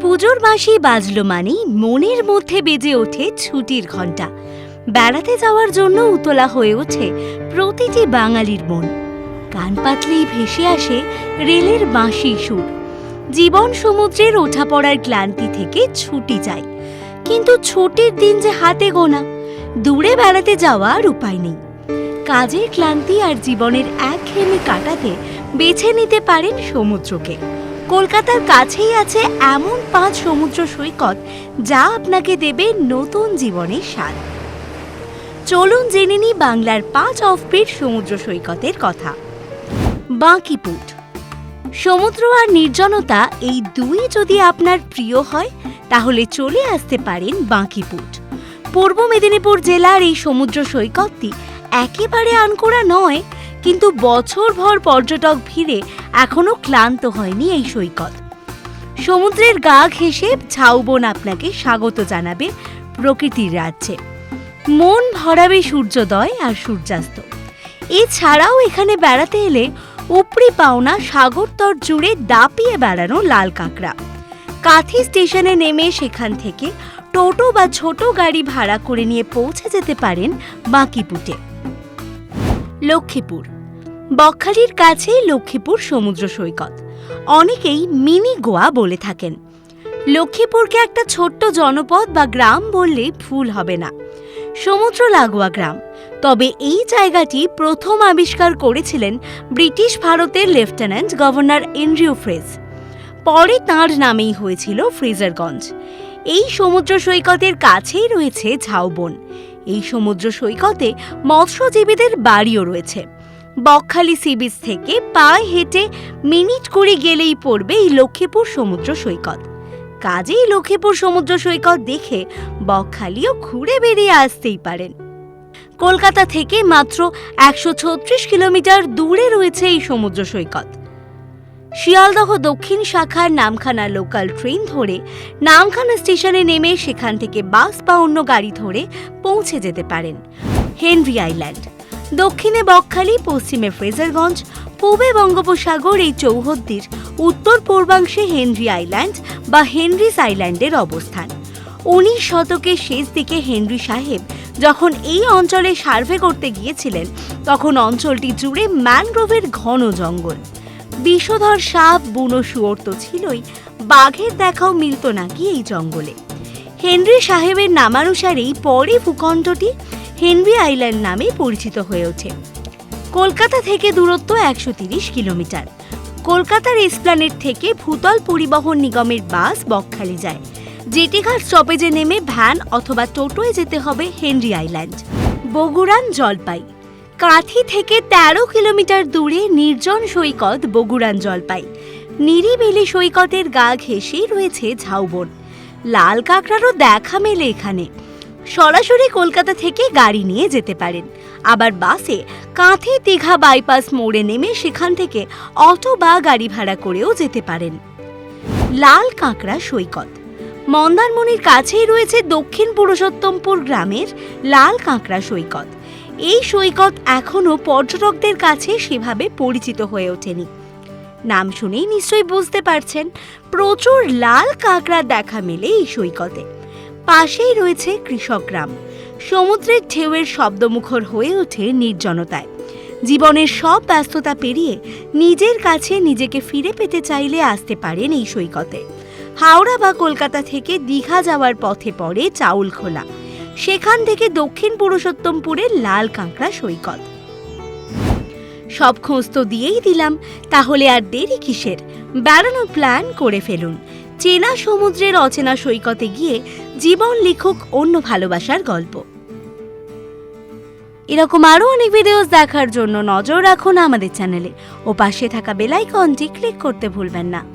পুজোর বাঁশি বাজলো মানেই মনের মধ্যে বেজে ওঠে ছুটির ঘণ্টা। বেড়াতে যাওয়ার জন্য উতলা হয়ে ওঠে প্রতিটি বাঙালির মন। কান পাতলেই ভেসে আসে রেলের বাঁশি সুর। জীবন সমুদ্রের ওঠা পড়ার ক্লান্তি থেকে ছুটি চাই কিন্তু ছুটির দিন যে হাতে গোনা, দূরে বেড়াতে যাওয়ার উপায় নেই। কাজের ক্লান্তি আর জীবনের একঘেয়েমি কাটাতে বেছে নিতে পারেন সমুদ্রকে। কলকাতার কাছেই আছে এমন পাঁচ সমুদ্র সৈকত যা আপনাকে দেবে নতুন জীবনের স্বাদ। চলুন জেনে নিই বাংলার পাঁচ অফবিট সমুদ্র সৈকতের কথা। বাঁকিপুট সমুদ্র আর নির্জনতা এই দুই যদি আপনার প্রিয় হয়, তাহলে চলে আসতে পারেন বাঁকিপুট পূর্ব মেদিনীপুর জেলার এই সমুদ্র সৈকতটি একেবারে আনকোড়া নয় কিন্তু বছরভর পর্যটক ভিড়ে এখনও ক্লান্ত হয়নি এই সৈকত। সমুদ্রের গা ঘেঁষে ঝাউবন আপনাকে স্বাগত জানাবে প্রকৃতির রাজ্যে। মন ভরাবে সূর্যোদয় আর সূর্যাস্ত। এছাড়াও এখানে বেড়াতে এলে উপরি পাওনা সাগরতর জুড়ে দাপিয়ে বেড়ানো লাল কাঁকড়া। কাথি স্টেশনে নেমে সেখান থেকে টোটো বা ছোট গাড়ি ভাড়া করে নিয়ে পৌঁছে যেতে পারেন বাঁকিপুটে। লক্ষ্মীপুর। বকখালির কাছেই লক্ষ্মীপুর সমুদ্র সৈকত। অনেকেই মিনি গোয়া বলে থাকেন। লক্ষ্মীপুরকে একটা ছোট্ট জনপদ বা গ্রাম বললে ভুল হবে না। সমুদ্র লাগোয়া গ্রাম। তবে এই জায়গাটি প্রথম আবিষ্কার করেছিলেন ব্রিটিশ ভারতের লেফটেন্যান্ট গভর্নর এন্ড্রিউ ফ্রেজ। পরে তাঁর নামেই হয়েছিল ফ্রেজারগঞ্জ। এই সমুদ্র সৈকতের কাছেই রয়েছে ঝাউবন। এই সমুদ্র সৈকতে মৎস্যজীবীদের বাড়িও রয়েছে। বকখালি সি বিচ থেকে পায়ে হেঁটে মিনিট করে গেলেই পড়বে এই লক্ষ্মীপুর সমুদ্র সৈকত। কাজেই লক্ষ্মীপুর সমুদ্র সৈকত দেখে বকখালিও ঘুরে বেরিয়ে আসতেই পারেন। কলকাতা থেকে মাত্র একশো ছত্রিশ কিলোমিটার দূরে রয়েছে এই সমুদ্র সৈকত। শিয়ালদহ দক্ষিণ শাখার নামখানা লোকাল ট্রেন ধরে নামখানা স্টেশনে নেমে সেখান থেকে বাস বা অন্য গাড়ি ধরে পৌঁছে যেতে পারেন। Henry Island. দক্ষিণে বকখালি, পশ্চিমে ফ্রেজারগঞ্জ, পূবে বঙ্গোপসাগর, এই চৌহদ্দির উত্তর পূর্বাংশে হেনরি আইল্যান্ড বা হেনরিস আইল্যান্ডের অবস্থান। উনিশ শতকের শেষ দিকে হেনরি সাহেব যখন এই অঞ্চলে সার্ভে করতে গিয়েছিলেন, তখন অঞ্চলটি জুড়ে ম্যানগ্রোভের ঘন জঙ্গল। বিষধর সাপ, বুনো শুয়োর তো ছিলই, বাঘের দেখাও মিলত নাকি এই জঙ্গলে। হেনরি সাহেবের নামানুসারেই পরে ভূখণ্ডটি হেনরি আইল্যান্ড নামে পরিচিত হয়ে ওঠে। কলকাতা থেকে দূরত্ব একশো কিলোমিটার। কলকাতার এসপ্ল্যানেট থেকে ভূতল পরিবহন নিগমের বাস বকখালি যায়। জেটিঘাট স্টপেজে নেমে ভ্যান অথবা টোটোয় যেতে হবে হেনরি আইল্যান্ড। বগুড়ান জলপাই। কাঁথি থেকে ১৩ কিলোমিটার দূরে নির্জন সৈকত বগুড়ান জলপাই। নিরিবিলি সৈকতের গা ঘেঁষেই রয়েছে ঝাউবন। লাল কাঁকড়ারও দেখা মেলে এখানে। সরাসরি কলকাতা থেকে গাড়ি নিয়ে যেতে পারেন। আবার বাসে কাঁথি দীঘা বাইপাস মোড়ে নেমে সেখান থেকে অটো বা গাড়ি ভাড়া করেও যেতে পারেন। লাল কাঁকড়া সৈকত। মন্দারমণির কাছেই রয়েছে দক্ষিণ পুরুষোত্তমপুর গ্রামের লাল কাঁকড়া সৈকত। এই সৈকত এখনও পর্যটকদের কাছে সেভাবে পরিচিত হয়ে ওঠেনি। নাম শুনেই নিশ্চয়ই বুঝতে পারছেন, প্রচুর লাল কাঁকড়া দেখা মেলে এই সৈকতে। পাশেই রয়েছে কৃষক গ্রাম। সমুদ্রের ঢেউয়ের শব্দমুখর হয়ে ওঠে নির্জনতায়। জীবনের সব ব্যস্ততা পেরিয়ে নিজের কাছে নিজেকে ফিরে পেতে চাইলে আসতে পারেন এই সৈকতে। হাওড়া বা কলকাতা থেকে দীঘা যাওয়ার পথে পড়ে চাউল খোলা সেখান থেকে দক্ষিণ পুরুষোত্তমপুরের লাল কাঁকড়া সৈকত। সব খোঁজ তো দিয়েই দিলাম, তাহলে আর দেরি কিসের? বেড়ানোর প্ল্যান করে ফেলুন। চেনা সমুদ্রের অচেনা সৈকতে গিয়ে জীবন লিখুক অন্য ভালোবাসার গল্প। এরকম আরও অনেক ভিডিওস দেখার জন্য নজর রাখুন আমাদের চ্যানেলে ও পাশে থাকা বেলাইকনটি ক্লিক করতে ভুলবেন না।